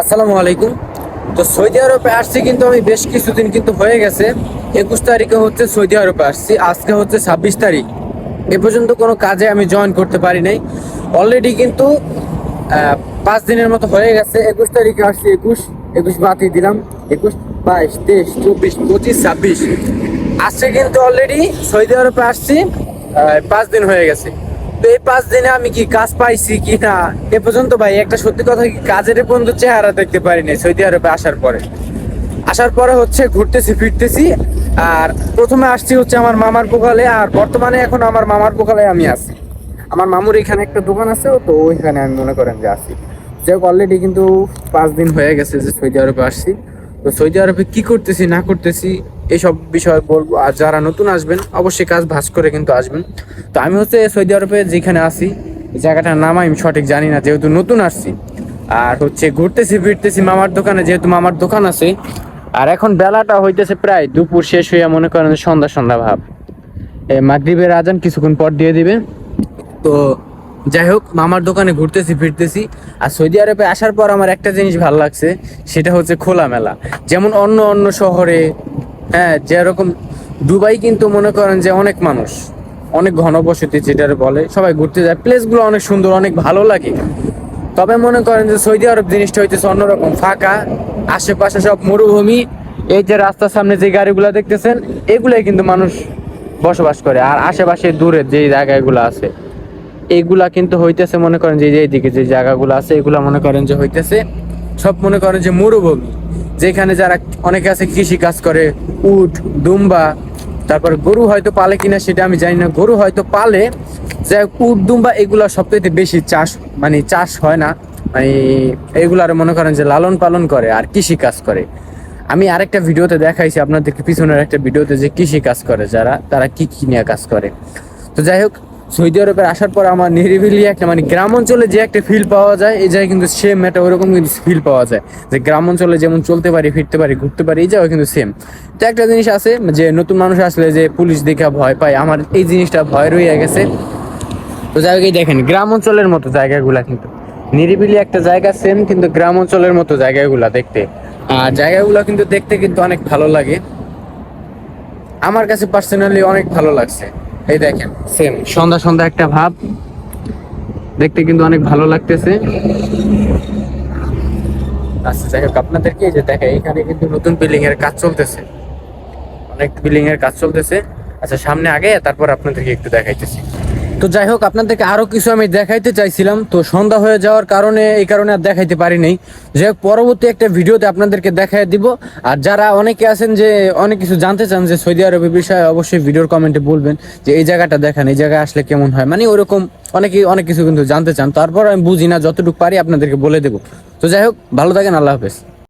আসসালামু আলাইকুম। তো সৌদি আরবে আসছি কিন্তু আমি বেশ কিছুদিন কিন্তু হয়ে গেছে। একুশ তারিখে হচ্ছে সৌদি আরবে আসছি, আজকে হচ্ছে ছাব্বিশ তারিখ। এ পর্যন্ত কোনো কাজে আমি জয়েন করতে পারি নাই। অলরেডি কিন্তু পাঁচ দিনের মতো হয়ে গেছে। একুশ তারিখে আসছি, একুশ একুশ বাকি দিলাম। একুশ, বাইশ, তেইশ, চব্বিশ, পঁচিশ, ছাব্বিশ। আজকে কিন্তু অলরেডি সৌদি আরবে আসছি পাঁচ দিন হয়ে গেছে। তো এই পাঁচ দিনে আমি কি কাজ পাইছি কি না এ পর্যন্ত ভাই, একটা সত্যি কথা কি, কাজের পর্যন্ত চেহারা দেখতে পারিনি সৌদি আরবে আসার পরে। আসার পরে হচ্ছে ঘুরতেছি, ফিরতেছি, আর প্রথমে আসছি হচ্ছে আমার মামার পোকালে আর বর্তমানে এখন আমার মামার পোকালে আমি আছি। আমার মামুর এখানে একটা দোকান আছে, তো ওইখানে আমি মনে করেন যে আসি যাই হোক অলরেডি কিন্তু পাঁচ দিন হয়ে গেছে যে সৌদি আরবে আসছি। তো সৌদি আরবে কি করতেছি, না করতেছি এইসব বিষয়ে বলব। আর যারা নতুন আসবেন, অবশ্যই কাজ ভাস করে কিন্তু আসবেন। তো আমি হচ্ছে সৌদি আরবে যেখানে এই জায়গাটার নাম আমি সঠিক জানি না, যেহেতু নতুন আসছি। আর হচ্ছে ঘুরতেছি, ফিরতেছি মামার দোকানে, যেহেতু মামার দোকান আছে। আর এখন বেলাটা হইতেছে প্রায় দুপুর শেষ হইয়া মনে করেন সন্ধ্যা সন্ধ্যা ভাব। মাগরিবের আজান কিছুক্ষণ পর দিয়ে দিবে। তো যাই হোক, মামার দোকানে ঘুরতেছি, ফিরতেছি। আর সৌদি আরবে আসার পর আমার একটা জিনিস ভালো লাগছে, সেটা হচ্ছে খোলামেলা। যেমন অন্য অন্য শহরে হ্যাঁ যেরকম দুবাই কিন্তু মনে করেন যে অনেক মানুষ, অনেক ঘনবসতি যেটার বলে সবাই ঘুরতে যায়। প্লেসগুলো অনেক সুন্দর, অনেক ভালো লাগে। তবে মনে করেন যে সৌদি আরব জিনিসটা হইতেছে অন্যরকম, ফাঁকা, আশেপাশে সব মরুভূমি। এই যে রাস্তার সামনে যে গাড়িগুলো দেখতেছেন, এগুলাই কিন্তু মানুষ বসবাস করে। আর আশেপাশে দূরে যে জায়গাগুলো আছে এইগুলা কিন্তু হইতেছে মনে করেন যে এইদিকে যে জায়গাগুলো আছে, এগুলা মনে করেন যে হইতেছে সব মনে করেন যে মরুভূমি। যেখানে যারা অনেকে আছে কৃষি কাজ করে, উট, দুম্বা, তারপর গরু হয়তো পালে কিনা সেটা আমি জানি না। গরু হয়তো পালে যে উট, দুম্বা এগুলা সবথেকে বেশি চাষ মানে চাষ হয় না। মানে এগুলার মনে করেন যে লালন পালন করে আর কৃষি কাজ করে। আমি আরেকটা ভিডিওতে দেখাইছি আপনাদেরকে পিছনের একটা ভিডিওতে যে কৃষি কাজ করে যারা, তারা কি কি নিয়ে কাজ করে। তো যাই হোক সৌদি আরবে আসার পর আমার নিরিবিলি একটা মানে গ্রাম অঞ্চলে যে একটা ফিল পাওয়া যায়, এই জায়গায় কিন্তু সেম একটা ওরকম কিন্তু ফিল পাওয়া যায়। যে গ্রাম অঞ্চলে যেমন চলতে পারি, ফিরতে পারি, ঘুরতে পারি, এই জায়গায় কিন্তু সেম তো একটা জিনিস আছে যে নতুন মানুষ আসলে যে পুলিশ দেখে ভয় পায়, আমার এই জিনিসটা ভয় রয়ে গেছে। তো হোক দেখেন, গ্রাম অঞ্চলের মতো জায়গাগুলা কিন্তু। নিরিবিলি একটা জায়গা সেম কিন্তু গ্রাম অঞ্চলের মতো জায়গাগুলা দেখতে। আর জায়গাগুলো কিন্তু দেখতে কিন্তু অনেক ভালো লাগে। আমার কাছে পার্সোনালি অনেক ভালো লাগছে। এই দেখেন সেম সন্ধ্যা সন্ধ্যা একটা ভাব। দেখতে কিন্তু অনেক ভালো লাগতেছে। আচ্ছা যাই হোক আপনাদেরকে যে দেখে এখানে কিন্তু নতুন বিল্ডিং এর কাজ চলতেছে। অনেক বিল্ডিং এর কাজ চলতেছে। আচ্ছা সামনে আগে তারপর আপনাদেরকে একটু দেখাইতেছি। তো যাই হোক, আপনাদেরকে আরও কিছু আমি দেখাইতে চাইছিলাম। তো সন্ধ্যা হয়ে যাওয়ার কারণে, এই কারণে আর দেখাইতে পারি নাই যাই হোক, পরবর্তী একটা ভিডিওতে আপনাদেরকে দেখাই দিব। আর যারা অনেকে আছেন যে, অনেক কিছু জানতে চান যে সৌদি আরবের বিষয়ে, অবশ্যই ভিডিওর কমেন্টে বলবেন যে, এই জায়গাটা দেখান, এই জায়গায় আসলে কেমন হয়। মানে ওরকম অনেকে, অনেক কিছু কিন্তু জানতে চান। তারপর আমি বুঝি না, যতটুকু পারি আপনাদেরকে বলে দেবো। তো যাই হোক, ভালো থাকেন, আল্লাহ হাফেজ।